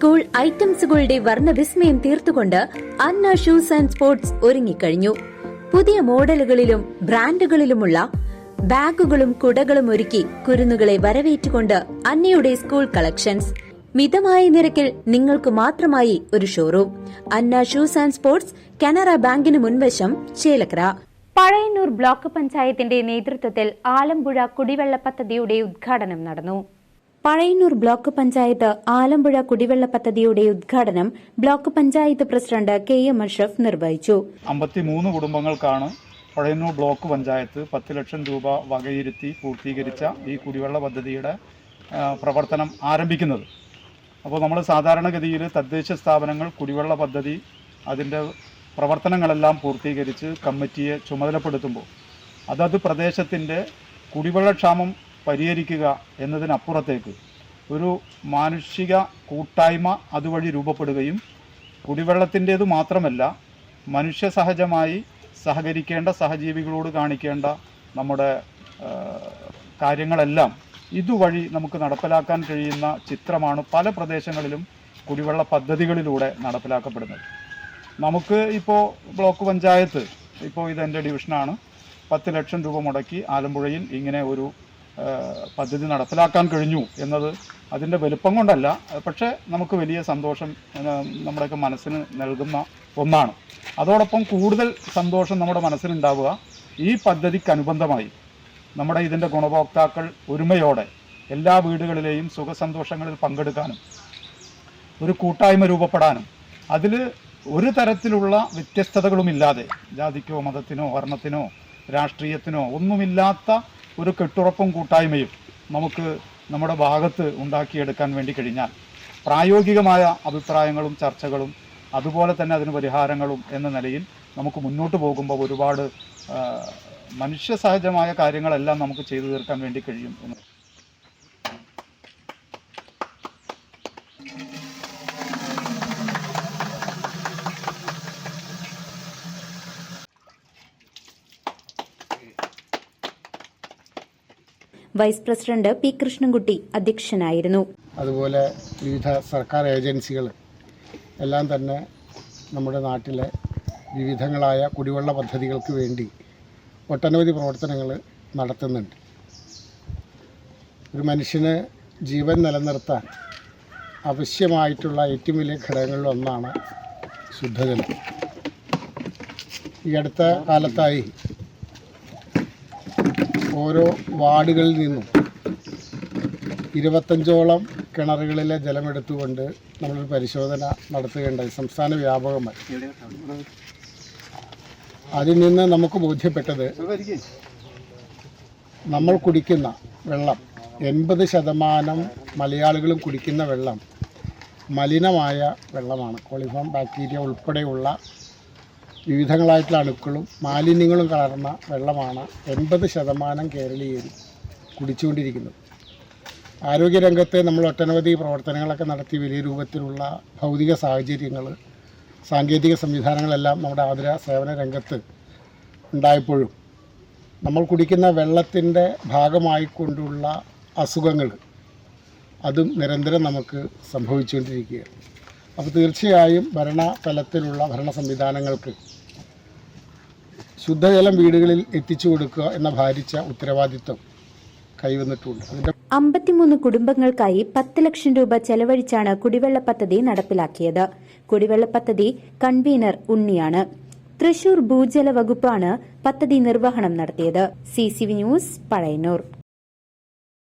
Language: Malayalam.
സ്കൂൾ ഐറ്റംസുകളുടെ വർണവിസ്മയം തീർത്തുകൊണ്ട് അന്ന ഷൂസ് ആൻഡ് സ്പോർട്സ് ഒരുങ്ങിക്കഴിഞ്ഞു. പുതിയ മോഡലുകളിലും ബ്രാൻഡുകളിലുമുള്ള ബാഗുകളും കുടകളും ഒരുക്കി കുരുന്നുകളെ വരവേറ്റുകൊണ്ട് അന്നയുടെ സ്കൂൾ കളക്ഷൻസ്. മിതമായ നിരക്കിൽ നിങ്ങൾക്ക് മാത്രമായി ഒരു showroom. Anna shoes and sports Canara ബാങ്കിന് മുൻവശം ചേലക്കര. പഴയന്നൂർ ബ്ലോക്ക് പഞ്ചായത്തിന്റെ നേതൃത്വത്തിൽ ആലമ്പുഴ കുടിവെള്ള പദ്ധതിയുടെ ഉദ്ഘാടനം നടന്നു. പഴയന്നൂർ ബ്ലോക്ക് പഞ്ചായത്ത് ആലമ്പുഴ കുടിവെള്ള പദ്ധതിയുടെ ഉദ്ഘാടനം block panchayat president K M Ashraf നിർവഹിച്ചു. അമ്പത്തിമൂന്ന് കുടുംബങ്ങൾക്കാണ് പഴയന്നൂർ ബ്ലോക്ക് പഞ്ചായത്ത് പത്ത് ലക്ഷം രൂപ വകയിരുത്തി പൂർത്തീകരിച്ച ഈ കുടിവെള്ള പദ്ധതിയുടെ പ്രവർത്തനം ആരംഭിക്കുന്നത്. അപ്പോൾ നമ്മൾ സാധാരണഗതിയിൽ തദ്ദേശ സ്ഥാപനങ്ങൾ കുടിവെള്ള പദ്ധതി അതിന്റെ പ്രവർത്തനങ്ങളെല്ലാം പൂർത്തീകരിച്ച് കമ്മിറ്റിയെ ചുമതലപ്പെടുത്തുമ്പോൾ അതത് പ്രദേശത്തിന്റെ കുടിവെള്ളക്ഷാമം പരിഹരിക്കുക എന്നതിനപ്പുറത്തേക്ക് ഒരു മാനുഷിക കൂട്ടായ്മ അതുവഴി രൂപപ്പെടുകയും കുടിവെള്ളത്തിന്റേത് മാത്രമല്ല മനുഷ്യ സഹജമായി സഹകരിക്കേണ്ട സഹജീവികളോട് കാണിക്കേണ്ട നമ്മുടെ കാര്യങ്ങളെല്ലാം ഇതുവഴി നമുക്ക് നടപ്പിലാക്കാൻ കഴിയുന്ന ചിത്രമാണ് പല പ്രദേശങ്ങളിലും കുടിവെള്ള പദ്ധതികളിലൂടെ നടപ്പിലാക്കപ്പെടുന്നത്. നമുക്ക് ഇപ്പോൾ ബ്ലോക്ക് പഞ്ചായത്ത് ഇപ്പോൾ ഇതെന്റെ ഡിവിഷനാണ് പത്ത് ലക്ഷം രൂപ മുടക്കി ആലമ്പുഴയിൽ ഇങ്ങനെ ഒരു പദ്ധതി നടപ്പിലാക്കാൻ കഴിഞ്ഞു എന്നത് അതിന്റെ വലുപ്പം കൊണ്ടല്ല. പക്ഷേ നമുക്ക് വലിയ സന്തോഷം നമ്മുടെയൊക്കെ മനസ്സിന് നൽകുന്ന ഒന്നാണ്. അതോടൊപ്പം കൂടുതൽ സന്തോഷം നമ്മുടെ മനസ്സിനുണ്ടാവുക ഈ പദ്ധതിക്കനുബന്ധമായി നമ്മുടെ ഇതിന്റെ ഗുണഭോക്താക്കൾ ഒരുമയോടെ എല്ലാ വീടുകളിലെയും സുഖസന്തോഷങ്ങളിൽ പങ്കെടുക്കാനും ഒരു കൂട്ടായ്മ രൂപപ്പെടാനും അതിൽ ഒരു തരത്തിലുള്ള വ്യത്യസ്തതകളുമില്ലാതെ ജാതിക്കോ മതത്തിനോ വർണത്തിനോ രാഷ്ട്രീയത്തിനോ ഒന്നുമില്ലാത്ത ഒരു കെട്ടുറപ്പും കൂട്ടായ്മയും നമുക്ക് നമ്മുടെ ഭാഗത്ത് ഉണ്ടാക്കിയെടുക്കാൻ വേണ്ടി കഴിഞ്ഞാൽ പ്രായോഗികമായ അഭിപ്രായങ്ങളും ചർച്ചകളും അതുപോലെ തന്നെ അതിന് പരിഹാരങ്ങളും എന്ന നിലയിൽ നമുക്ക് മുന്നോട്ട് പോകുമ്പോൾ ഒരുപാട് മനുഷ്യ സഹജമായ കാര്യങ്ങളെല്ലാം നമുക്ക് ചെയ്തു തീർക്കാൻ വേണ്ടി കഴിയും എന്ന്. വൈസ് പ്രസിഡന്റ് പി കൃഷ്ണൻകുട്ടി അധ്യക്ഷനായിരുന്നു. അതുപോലെ വിവിധ സർക്കാർ ഏജൻസികൾ എല്ലാം തന്നെ നമ്മുടെ നാട്ടിലെ വിവിധങ്ങളായ കുടിവെള്ള പദ്ധതികൾക്ക് വേണ്ടി ഒട്ടനവധി പ്രവർത്തനങ്ങൾ നടത്തുന്നുണ്ട്. ഒരു മനുഷ്യന് ജീവൻ നിലനിർത്താൻ ആവശ്യമായിട്ടുള്ള ഏറ്റവും വലിയ ഘടകങ്ങളിൽ ഒന്നാണ് ശുദ്ധജലം. ഈ അടുത്ത കാലത്തായി ഓരോ വാർഡുകളിൽ നിന്നും ഇരുപത്തഞ്ചോളം കിണറുകളിലെ ജലമെടുത്തുകൊണ്ട് നമ്മളൊരു പരിശോധന നടത്തുകയുണ്ടായി. സംസ്ഥാന വ്യാപകമായി. അതിൽ നിന്ന് നമുക്ക് ബോധ്യപ്പെട്ടത് നമ്മൾ കുടിക്കുന്ന വെള്ളം എൺപത് ശതമാനം മലയാളികളും കുടിക്കുന്ന വെള്ളം മലിനമായ വെള്ളമാണ്. കോളിഫോം ബാക്ടീരിയ ഉൾപ്പെടെയുള്ള വിവിധങ്ങളായിട്ടുള്ള അണുക്കളും മാലിന്യങ്ങളും കലർന്ന വെള്ളമാണ് എൺപത് ശതമാനം കേരളീയരും കുടിച്ചുകൊണ്ടിരിക്കുന്നത്. ആരോഗ്യരംഗത്തെ നമ്മൾ ഒട്ടനവധി പ്രവർത്തനങ്ങളൊക്കെ നടത്തി വലിയ രൂപത്തിലുള്ള ഭൗതിക സാഹചര്യങ്ങൾ സാങ്കേതിക സംവിധാനങ്ങളെല്ലാം നമ്മുടെ ആതുര സേവന രംഗത്ത് ഉണ്ടായപ്പോഴും നമ്മൾ കുടിക്കുന്ന വെള്ളത്തിന്റെ ഭാഗമായിക്കൊണ്ടുള്ള അസുഖങ്ങൾ അതും നിരന്തരം നമുക്ക് സംഭവിച്ചുകൊണ്ടിരിക്കുകയാണ്. അപ്പോൾ തീർച്ചയായും ഭരണ തലത്തിലുള്ള ഭരണ സംവിധാനങ്ങൾക്ക് ശുദ്ധജലം വീടുകളിൽ എത്തിച്ചു കൊടുക്കുക എന്ന ഭാരിച്ച ഉത്തരവാദിത്വം കൈവന്നിട്ടുണ്ട്. അതിന്റെ അമ്പത്തിമൂന്ന് കുടുംബങ്ങൾക്കായി പത്ത് ലക്ഷം രൂപ ചെലവഴിച്ചാണ് കുടിവെള്ള പദ്ധതി നടപ്പിലാക്കിയത്. കുടിവെള്ള പദ്ധതി കൺവീനർ ഉണ്ണിയാണ്. തൃശൂർ ഭൂജല വകുപ്പാണ് പദ്ധതി നിർവഹണം നടത്തിയത്. C news Pazhayannur.